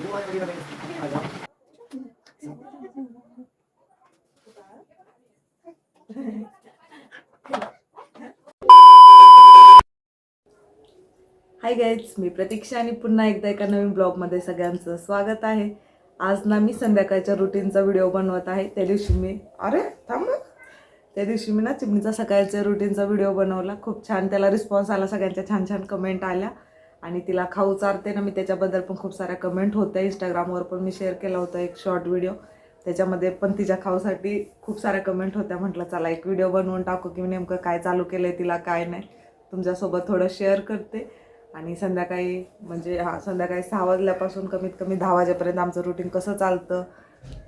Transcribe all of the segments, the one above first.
Buhay na rin hi guys मी प्रतीक्षा आणि पुन्हा एकदा एका नवीन ब्लॉगमध्ये सगळ्यांचं स्वागत आहे. आज ना मी संध्याकाळच्या रुटीनचा व्हिडिओ बनवत आहे. त्या दिवशी मी अरे थांब ना. त्या दिवशी मी ना चिमणीचा सकाळच्या रुटीनचा व्हिडिओ बनवला. खूप छान त्याला रिस्पॉन्स आला सगळ्यांच्या छान छान कमेंट आल्या. आणि तिला खाऊ चारते ना मी त्याच्याबद्दल पण खूप साऱ्या कमेंट होत्या. इंस्टाग्रामवर पण मी शेअर केला होता एक शॉर्ट व्हिडिओ त्याच्यामध्ये पण तिच्या खाऊसाठी खूप साऱ्या कमेंट होत्या. म्हटलं चला एक व्हिडिओ बनवून टाकू की नेमकं काय चालू केलं आहे तिला काय नाही. तुमच्यासोबत थोडं शेअर करते. आणि संध्याकाळी म्हणजे हा संध्याकाळी सहा वाजल्यापासून कमीत कमी दहा वाजेपर्यंत आमचं रुटीन कसं चालतं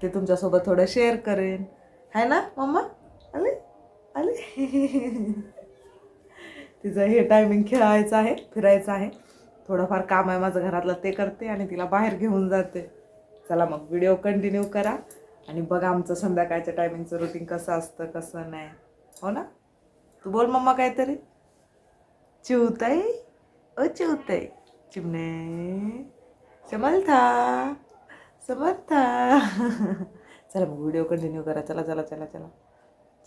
ते तुमच्यासोबत थोडं शेअर करेन. आहे ना मम्मा? आले? आले? तिचं हे टायमिंग खेळायचं आहे फिरायचं आहे. थोडंफार काम आहे माझं घरातलं ते करते आणि तिला बाहेर घेऊन जाते. चला मग व्हिडिओ कंटिन्यू करा. आणि बघा आमचं संध्याकाळच्या टायमिंगचं रुटीन कसं असतं कसं नाही. हो ना? तू बोल मम्मा काहीतरी. चिवताई? ओ चिवताई चिमणे. समर्था. समर्था. चला मग व्हिडिओ कंटिन्यू करा. चला चला चला चला.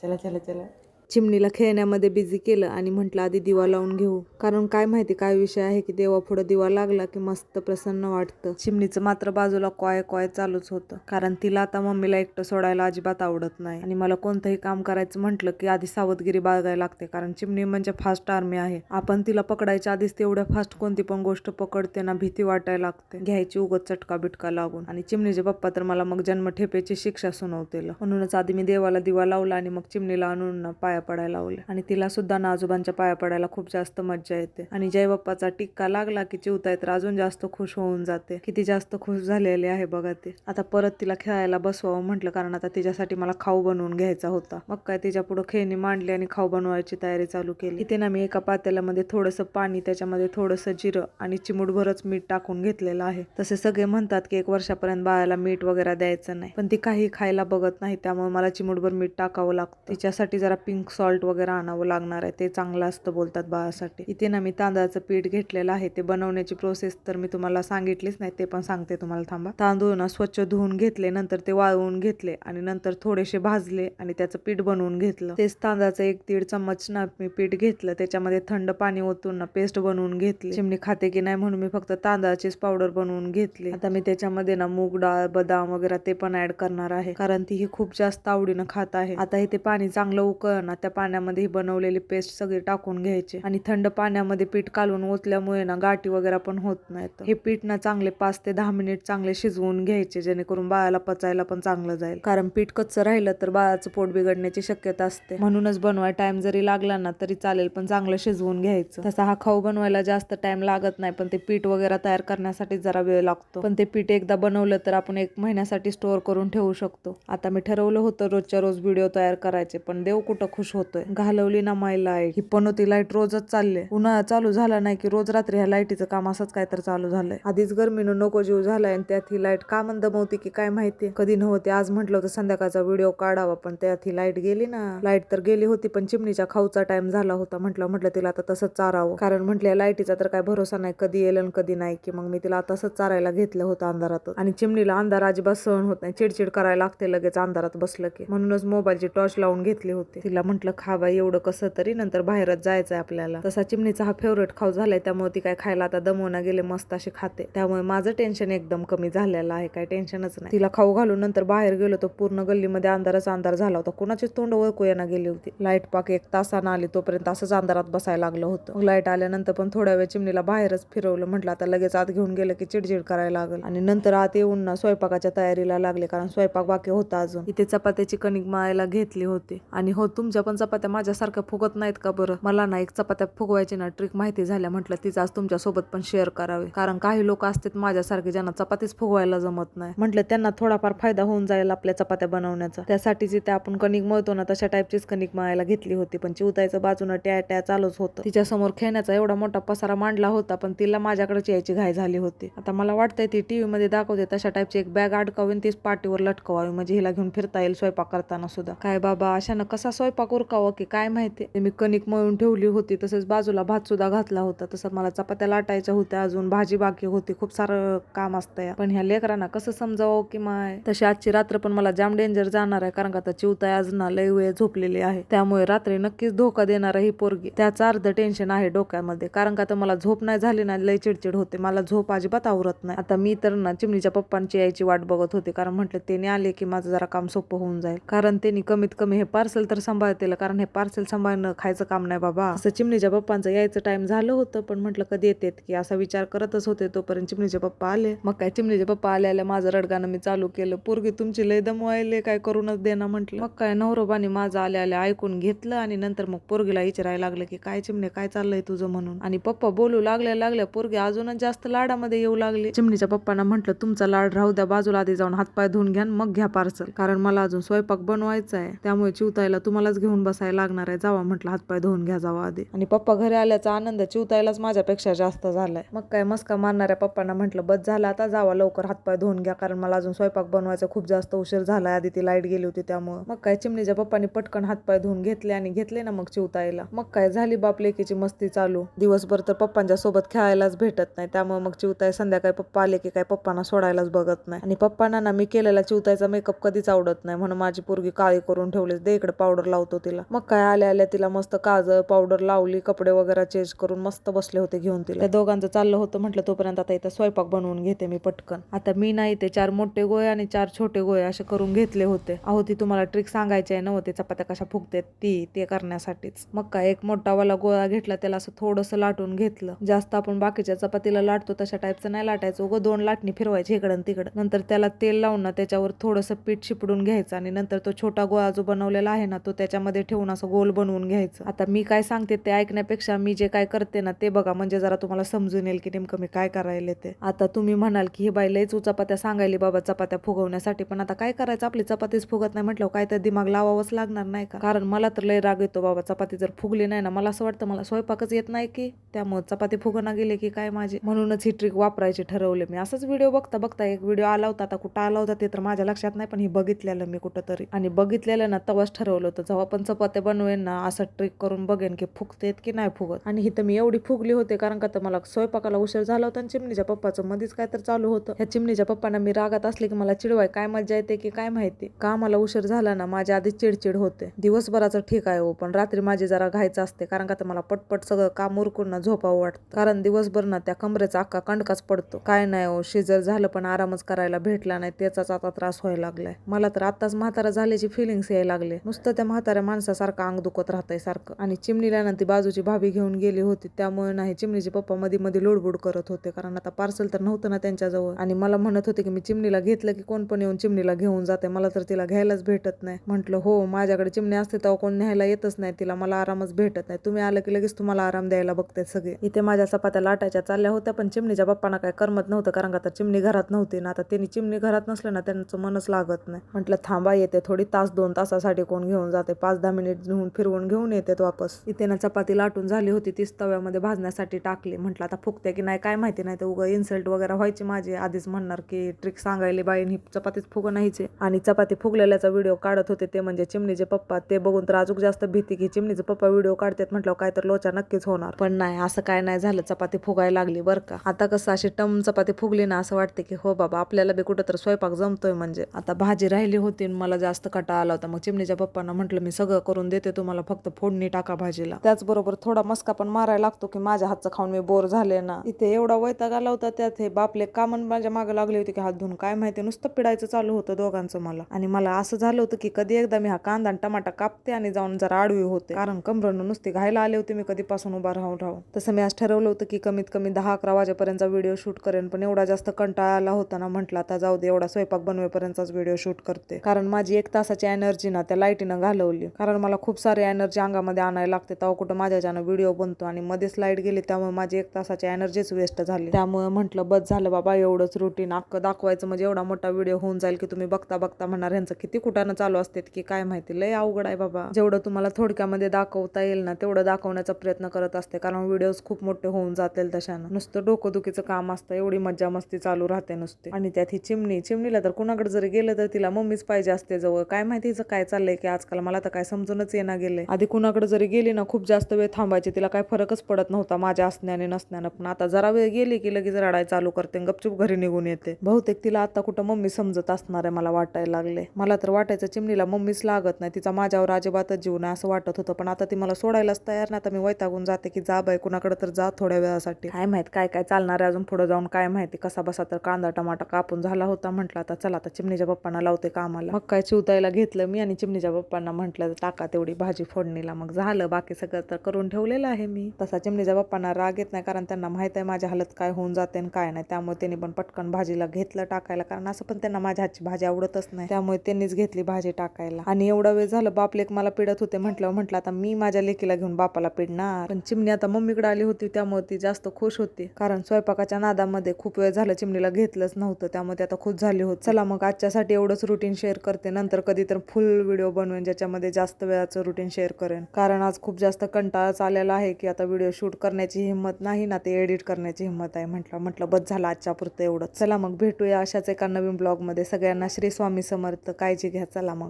चला चला चला. चिमणीला खेळण्यामध्ये बिझी केलं आणि म्हटलं आधी दिवा लावून घेऊ. कारण काय माहिती काय विषय आहे की देवा पुढे दिवा लागला की मस्त प्रसन्न वाटतं. चिमणीचं मात्र बाजूला कॉय कॉय चालूच होतं. कारण तिला आता मम्मीला एकटं सोडायला अजिबात आवडत नाही. आणि मला कोणतंही काम करायचं म्हटलं की आधी सावधगिरी बाळगायला लागते. कारण चिमणी म्हणजे फास्ट आर्मी आहे. आपण तिला पकडायच्या आधीच तेवढ्या फास्ट कोणती पण गोष्ट पकडते ना भीती वाटायला लागते. घ्यायची उगत चटका बिटका लागून. आणि चिमणीचे पप्पा तर मला मग जन्मठेपेची शिक्षा सुनावतील. म्हणूनच आधी मी देवाला दिवा लावला आणि मग चिमणीला आणून पाय पाया पडायला लावले. आणि तिला सुद्धा ना आजोबांच्या पाया पडायला खूप जास्त मज्जा येते. आणि जय बाप्पाचा टिक्का लागला की चिवताय तर अजून जास्त खुश होऊन जाते. किती जास्त खुश झालेली आहे बघा ते. आता परत तिला खेळायला बसवावं म्हटलं कारण आता तिच्यासाठी मला खाऊ बनवून घ्यायचा होता. मग काय तिच्या पुढे खेळणी मांडली आणि खाऊ बनवायची तयारी चालू केली. इथे ना मी एका पातेल्यामध्ये थोडंसं पाणी त्याच्यामध्ये थोडंसं जिरं आणि चिमूटभरच मीठ टाकून घेतलेलं आहे. तसे सगळे म्हणतात की एक वर्षापर्यंत बाळाला मीठ वगैरे द्यायचं नाही. पण ती काही खायला बघत नाही त्यामुळे मला चिमूटभर मीठ टाकावं लागतं. तिच्यासाठी जरा पिंक सॉल्ट वगैरे आणावं लागणार आहे. ते चांगलं असतं बोलतात बाळासाठी. इथे ना मी तांदळाचं पीठ घेतलेलं आहे. ते बनवण्याची प्रोसेस तर मी तुम्हाला सांगितलीच नाही ते पण सांगते तुम्हाला थांबा. तांदूळ ना स्वच्छ धुवून घेतले नंतर ते वाळवून घेतले आणि नंतर थोडेसे भाजले आणि त्याचं पीठ बनवून घेतलं. तेच तांदळाचं एक दीड चम्मच ना मी पीठ घेतलं. त्याच्यामध्ये थंड पाणी ओतून ना पेस्ट बनवून घेतली. चिमणी खाते की नाही म्हणून मी फक्त तांदळाचीच पावडर बनवून घेतली. आता मी त्याच्यामध्ये ना मूग डाळ बदाम वगैरे ते पण ऍड करणार आहे. कारण ती ही खूप जास्त आवडीनं खात आहे. आता हे ते पाणी चांगलं उकळ ना त्या पाण्यामध्ये ही बनवलेली पेस्ट सगळी टाकून घ्यायची. आणि थंड पाण्यामध्ये पीठ कालून ओतल्यामुळे ना गाठी वगैरे पण होत नाहीत. हे पीठ ना चांगले पाच ते दहा मिनिट चांगले शिजवून घ्यायचे जेणेकरून बाळाला पचायला पण चांगलं जाईल. कारण पीठ कच्चं राहिलं तर बाळाचं पोट बिघडण्याची शक्यता असते. म्हणूनच बनवाय टाइम जरी लागला ना तरी चालेल पण चांगलं शिजवून घ्यायचं. तसा हा खाऊ बनवायला जास्त टाइम लागत नाही पण ते पीठ वगैरे तयार करण्यासाठी जरा वेळ लागतो. पण ते पीठ एकदा बनवलं तर आपण एक महिन्यासाठी स्टोअर करून ठेवू शकतो. आता मी ठरवलं होतं रोजच्या रोज व्हिडिओ तयार करायचे पण देव कुठं खुश होतोय. घालवली ना माय लाइट ही पण होती लाइट रोजच चालले. उन्हाळा चालू झाला नाही की रोज रात्री ह्या लाईटीचं काम असंच काय तर चालू झालंय. आधीच गरमीनं नको जीव झालाय आणि त्यात ही लाइट का मंदमवती की काय माहिती? कधी नव्हती आज म्हटलं होतं संध्याकाळचा व्हिडिओ काढावा पण त्यात ही लाइट गेली ना. लाइट तर गेली होती पण चिमणीच्या खाऊचा टाइम झाला होता. म्हटलं म्हटलं तिला आता तसंच चारावं. कारण म्हटलं लाईटीचा तर काय भरोसा नाही. कधी येईल आणि कधी नाही की मग मी तिला तसंच चारायला घेतलं होतं अंधारात आणि चिमणीला अंधार अजिबात सहन होत नाही. चिडचिड करायला लागते लगेच अंधारात बसलं की. म्हणूनच मोबाईलची टॉर्च लावून घेतली होती. तिला म्हटलं खा एवढं कसं तरी नंतर बाहेरच जायचं आहे आपल्याला. तसा चिमणीचा हा फेवरेट खाऊ झालाय त्यामुळे ती काय खायला आता दमवना गेले मस्त अशी खाते. त्यामुळे माझं टेन्शन एकदम कमी झालेलं आहे काय टेन्शनच नाही. तिला खाऊ घालून नंतर बाहेर गेलो तर पूर्ण गल्लीमध्ये अंधारच अंधार झाला होता. कोणाची तोंड ओळखू येणं गेली होती. लाइट पाक एक तासानं आली तोपर्यंत असंच अंधारात बसायला लागलं होतं. लाइट आल्यानंतर पण थोड्या वेळ चिमणीला बाहेरच फिरवलं. म्हटलं आता लगेच आत घेऊन गेलं की चिडचिड करायला लागल. आणि नंतर आत येऊन ना स्वयंपाकाच्या तयारीला लागले कारण स्वयंपाक बाकी होता अजून. इथे चपात्याची कणिक मायला घेतली होती. आणि हो तुमच्या पण चपात्या माझ्यासारख्या फुगत नाहीत का बरं? मला ना एक चपात्या फुगवायची ना ट्रिक माहिती झाल्या म्हटलं तीच आज तुमच्यासोबत पण शेअर करावे. कारण काही लोक असतात माझ्यासारखे ज्यांना चपातीच फुगवायला जमत नाही. म्हटलं त्यांना थोडाफार फायदा होऊन जाईल आपल्या चपात्या बनवण्याचा. त्यासाठी जिथे आपण कणिक मळतो ना तशा टाईपचीच कणिक मळायला घेतली होती. पण चिवतायचं बाजूनं ट्या ट्या चालूच होतं. तिच्या समोर खेळण्याचा एवढा मोठा पसारा मांडला होता पण तिला माझ्याकडेच यायची घाई झाली होती. आता मला वाटतंय ती टीव्ही मध्ये दाखवते तशा टाईपची एक बॅग अडकावी तीच पाठीवर लटकवावी. म्हणजे हिला घेऊन फिरता येईल स्वयंपाक करताना सुद्धा. काय बाबा अशानं कसा स्वयंपाक उरकावं की काय माहिती? मी कणिक मळून ठेवली होती तसंच बाजूला भात सुद्धा घातला होता तसं मला चपात्या लाटायच्या होत्या अजून भाजी बाकी होती खूप सारं काम असतं पण ह्या लेकरांना कसं समजावं की माय? तशी आजची रात्र पण मला जाम डेंजर जाणार आहे कारण का आता चिवताय आज ना लय वेळ झोपलेली आहे. त्यामुळे रात्री नक्कीच धोका देणार ही पोरगी. त्याचं अर्ध टेन्शन आहे डोक्यामध्ये कारण का तर मला झोप नाही झाली ना लय चिडचिड होते. मला झोप अजिबात आवरत नाही. आता मी तर ना चिमणीच्या पप्पांची यायची वाट बघत होते कारण म्हटलं त्यांनी आले की माझं जरा काम सोपं होऊन जाईल. कारण त्यांनी कमीत कमी हे पार्सल तर सांभाळते. सांभाळतील कारण हे पार्सल सांभाळणं खायचं काम नाही बाबा. असं चिमणीच्या पप्पांचं यायचं टाइम झालं होतं पण म्हटलं कधी येतात की? असा विचार करतच होते तोपर्यंत चिमणीचे पप्पा आले. मग काय चिमणीचे पप्पा आले आले माझं रडगाणं मी चालू केलं. पोरगी तुमची लय दमवायले काय करूनच देना म्हटलं. मग काय नवरोबानी माझं आल्या आल्या ऐकून घेतलं आणि नंतर मग पोरगीला विचारायला लागलं की काय चिमणे काय चाललंय तुझं? म्हणून. आणि पप्पा बोलू लागल्या लागल्या पोरगी अजूनच जास्त लाडामध्ये येऊ लागले. चिमणीच्या पप्पांना म्हटलं तुमचा लाड राहू द्या बाजूला आधी जाऊन हातपाय धुवून घ्या मग घ्या पार्सल कारण मला अजून स्वयंपाक बनवायचा आहे त्यामुळे चिवतायला तुम्हालाच घेऊन बसायला लागणार आहे. जावा म्हटलं हातपाय धुवून घ्या जावा आधी. आणि पप्पा घरी आल्याचा आनंद चिवतायलाच माझ्यापेक्षा जास्त झालाय. मग काय मस्का मारणाऱ्या पप्पांना म्हटलं बस झालं आता जावा लवकर हातपाय धुवून घ्या कारण मला अजून स्वयंपाक बनवायचा खूप जास्त उशीर झालाय. आधी ती लाइट गेली होती त्यामुळे. मग काय चिमणीच्या पप्पांनी पटकन हातपाय धुवून घेतले आणि घेतले ना मग चिवतायला. मग काय झाली बाप लेकीची मस्ती चालू. दिवसभर तर पप्पांच्या सोबत खेळायलाच भेटत नाही. त्यामुळे मग चिवताय संध्याकाळी पप्पा आले की काय पप्पांना सोडायलाच बघत नाही. आणि पप्पांना ना मी केलेला चिवतायचा मेकअप कधीच आवडत नाही. म्हणून माझी पोरगी काळी करून ठेवली दे इकडे पावडर लावतो. तिला. मग काय आल्या आल्या तिला मस्त काजळ पावडर लावली कपडे वगैरे चेंज करून मस्त बसले होते घेऊन तिला. त्या दोघांचं चाललं होतं म्हटलं तोपर्यंत आता इथं स्वयंपाक बनवून घेते मी पटकन. आता मी नाही ते चार मोठे गोळे आणि चार छोटे गोळे असे करून घेतले होते. अहो ती तुम्हाला ट्रिक सांगायची आहे नव्हते हो, चपात्या कशा फुगतात? ती ते करण्यासाठीच. मग काय एक मोठावाला गोळा घेतला त्याला असं थोडंसं लाटून घेतलं. जास्त आपण बाकीच्या चपातीला लाटतो तशा टाईपचं नाही लाटायचं. उगं दोन लाटणी फिरवायची इकडं तिकडं. नंतर त्याला तेल लावून ना त्याच्यावर थोडंसं पीठ शिपडून घ्यायचं आणि नंतर तो छोटा गोळा जो बनवलेला आहे ना तो त्याच्या त्याच्यामध्ये ठेवून असं गोल बनवून घ्यायचं. आता मी काय सांगते ते ऐकण्यापेक्षा मी जे काय करते ना ते बघा म्हणजे जरा तुम्हाला समजून येईल की नेमकं मी काय करायला ते. आता तुम्ही म्हणाल की ही बाई लयच चपात्या सांगायली बाबा चपात्या फुगवण्यासाठी. पण आता काय करायचं? आपली चपातीच फुगत नाही म्हटलं काय तर दिमाग लावावंच लागणार नाही का? कारण मला तर लय राग येतो बाबा चपाती जर फुगली नाही ना मला असं वाटतं मला स्वयंपाकच येत नाही की. त्यामुळे चपाती फुगणं गेले की काय माझी? म्हणूनच ही ट्रिक वापरायची ठरवले मी. असंच व्हिडिओ बघता बघता एक व्हिडिओ आला होता आता कुठं आला होता ते तर माझ्या लक्षात नाही पण हे बघितलेलं मी कुठं तरी आणि बघितलेलं ना तवाच ठरवलं होतं. जेव्हा पण चपात्या बनवेन ना असं ट्रिक करून बघेन की फुगतेत की नाही फुगत. आणि इथं मी एवढी फुगली होते कारण का तर मला स्वयंपाकाला उशीर झाला होता आणि चिमणीच्या पप्पाचं मध्येच काय तर चालू होतं. ह्या चिमणीच्या पप्पांना मी रागात असले की मला चिडवाय काय मजा येते की काय माहिती? का मला उशीर झाला ना माझ्या आधी चिडचिड होते. दिवसभराचं ठीक आहे हो पण रात्री माझी जरा घायचं असते कारण का तर मला पटपट सगळं काम उरकून ना झोपावं वाटतं. कारण दिवसभर ना त्या कमरेचा अख्खा कंडकाच पडतो. काय नाही हो शिजर झालं पण आरामच करायला भेटला नाही त्याचाच आता त्रास व्हायला लागलाय. मला तर आताच म्हातारा झाल्याची फिलिंग्स यायला लागले. नुसतं त्या म्हाताऱ्या माणसासारखं अंग दुखत राहतंय सारखं. आणि चिमणीला ना ती बाजूची भाभी घेऊन गेली होती. त्यामुळे नाही चिमणीचे पप्पा मध्ये मध्ये लोडबोड करत होते. कारण आता पार्सल तर नव्हतं ना त्यांच्याजवळ. आणि मला म्हणत होते की मी चिमणीला घेतलं की कोण पण येऊन चिमणीला घेऊन जाते. मला तर तिला घ्यायलाच भेटत नाही. म्हटलं हो माझ्याकडे चिमणी असते तेव्हा कोण न्यायला येतच नाही. तिला मला आरामच भेटत नाही. तुम्ही आलं की लगेच तुम्हाला आराम द्यायला बघते सगळे. इथे माझ्या चपात्या लाटायच्या चालल्या होत्या पण चिमणीच्या पप्पांना काय करमत नव्हतं. कारण का आता चिमणी घरात नव्हती ना. आता त्यांनी चिमणी घरात नसलं ना त्यांचं मनच लागत नाही. म्हटलं थांबा येते थोडी. तास दोन तासासाठी कोण घेऊन जाते. पाच दहा मिनिट घेऊन फिरवून घेऊन येते वापस. इथे ना चपाती लाटून झाली होती तीच तव्यामध्ये भाजण्यासाठी टाकली. म्हटलं आता फुकते की नाही काय माहिती नाही तर उगा इन्सल्ट वगैरे व्हायची माझी. आधीच म्हणणार की ट्रिक सांगायली बाईन ही चपातीच फुग नाहीचे आणि चपाती फुगलेल्याचा व्हिडिओ काढत होते ते म्हणजे चिमणीचे पप्पा. ते बघून तर अजून जास्त भीती की चिमणीचे पप्पा व्हिडिओ काढतात म्हटलं काय तर लोचा नक्कीच होणार. पण नाही असं काय नाही झालं. चपाती फुगायला लागली बरं का. आता कसं अशी टम चपाती फुगली ना असं वाटते की हो बाबा आपल्याला बी कुठं तर स्वयंपाक जमतोय म्हणजे. आता भाजी राहिली होती आणि मला जास्त कटा आला होता. मग चिमणीच्या पप्पांना म्हटलं मी सगळं सगळं करून देते तुम्हाला फक्त फोडणी टाका भाजीला. त्याचबरोबर थोडा मस्का पण मारायला लागतो की माझ्या हातचं खाऊन मी बोर झाले ना. इथे एवढा वैताग आला होता त्यात हे बापले कामन माझ्या मागे लागले होते की हात धुवून काय माहिती नुसतं पिडायचं चालू होतं दोघांचं मला. आणि मला असं झालं होतं की कधी एकदा मी हा कांदा आणि टमाटा कापते आणि जाऊन जरा आडवी होते. कारण कमरनं नुसती घायला आले होते मी कधीपासून उभा राहून राहून. तसं मी आज ठरवलं होतं की कमीत कमी दहा अकरा वाजेपर्यंतचा व्हिडिओ शूट करेन पण एवढा जास्त कंटाळा आला होता ना म्हटलं आता जाऊ दे एवढा स्वयंपाक बनवेपर्यंतचाच व्हिडिओ शूट करते. कारण माझी एक तासाची एनर्जी ना त्या लाईटीनं घालवली. कारण मला खूप सारी एनर्जी अंगामध्ये आणायला लागते. तेव्हा कुठं माझ्याच्यानं व्हिडिओ बनतो आणि मध्येच लाइट गेली त्यामुळे माझी एक तासाची एनर्जीच वेस्ट झाली. त्यामुळे म्हटलं बस झालं बाबा एवढंच रुटीन अख्खं दाखवायचं म्हणजे एवढा मोठा व्हिडिओ होऊन जाईल की तुम्ही बघता बघता म्हणणार. ह्यांचं किती कुठानं चालू असते की काय माहिती? लय अवघड आहे बाबा. जेवढं तुम्हाला थोडक्यामध्ये दाखवता येईल ना तेवढं दाखवण्याचा प्रयत्न करत असते. कारण व्हिडिओज खूप मोठे होऊन जातील तशानं. नुसतं डोकंदुखीचं काम असतं. एवढी मज्जा मस्ती चालू राहते नुसते. आणि त्यात ही चिमणी चिमणीला तर कुणाकडे जरी गेलं तर तिला मम्मीच पाहिजे असते जवळ. काय माहिती हिचं काय चाललंय की आजकाल. मला तर काय समजूनच येणार गेले आधी कुणाकडे जरी गेली ना खूप जास्त वेळ थांबायची. तिला काय फरकच पडत नव्हता माझ्या असण्याने नसण्यानं. पण आता जरा वेळ गेली की लगेच रडाय चालू करते गपचूप घरी निघून येते. बहुतेक तिला आता कुठं मम्मी समजत असणार आहे मला वाटायला लागले मला तर वाटायचं चिमणीला मम्मीच लागत नाही. तिचा माझ्यावर अजिबातच जीव नाही असं वाटत होतं. पण आता ती मला सोडायलाच तयार नाही. आता मी वैतागून जाते की जा बाय कुणाकडे तर जा थोड्या वेळासाठी. काय माहीत काय काय चालणार आहे अजून पुढे जाऊन काय माहिती. कसा बसा तर कांदा टमाटा कापून झाला होता म्हटलं आता चला आता चिमणीच्या पप्पांना लावते कामाला. मग काय चिवतायला घेतलं मी आणि चिमणीच्या पप्पांना म्हटलं टाका तेवढी भाजी फोडणीला. मग झालं बाकी सगळं तर करून ठेवलेलं आहे मी. तसा चिमणीच्या बाप्पांना राग येत नाही कारण त्यांना माहीत आहे माझ्या हालत काय होऊन जाते आणि काय नाही. त्यामुळे त्यांनी पण पटकन भाजीला घेतलं टाकायला कारण असं पण त्यांना माझ्या हातची भाजी आवडतच नाही. त्यामुळे त्यांनीच घेतली भाजी टाकायला. आणि एवढा वेळ झालं बाप लेख मला पिडत होते म्हटलं म्हटलं आता मी माझ्या लेकीला घेऊन बापाला पिडणार. पण चिमणी आता मम्मीकडे आली होती त्यामुळे ती जास्त खुश होती. कारण स्वयंपाकाच्या नादामध्ये खूप वेळ झालं चिमणीला घेतलंच नव्हतं त्यामुळे ती आता खुश झाली होती. चला मग आजच्यासाठी एवढंच रुटीन शेअर करते. नंतर कधी तर फुल व्हिडिओ बनवेन ज्याच्यामध्ये जास्त वेळाचं रुटीन शेअर करेन. कारण आज खूप जास्त कंटाळाच आलेला आहे की आता व्हिडिओ शूट करण्याची हिंमत नाही ना ते एडिट करण्याची हिंमत आहे म्हटलं. म्हटलं बस झालं आजच्या पुरतं एवढं. चला मग भेटूया अशाच एका नवीन ब्लॉगमध्ये सगळ्यांना श्री स्वामी समर्थ. काळजी घ्या. चला मग.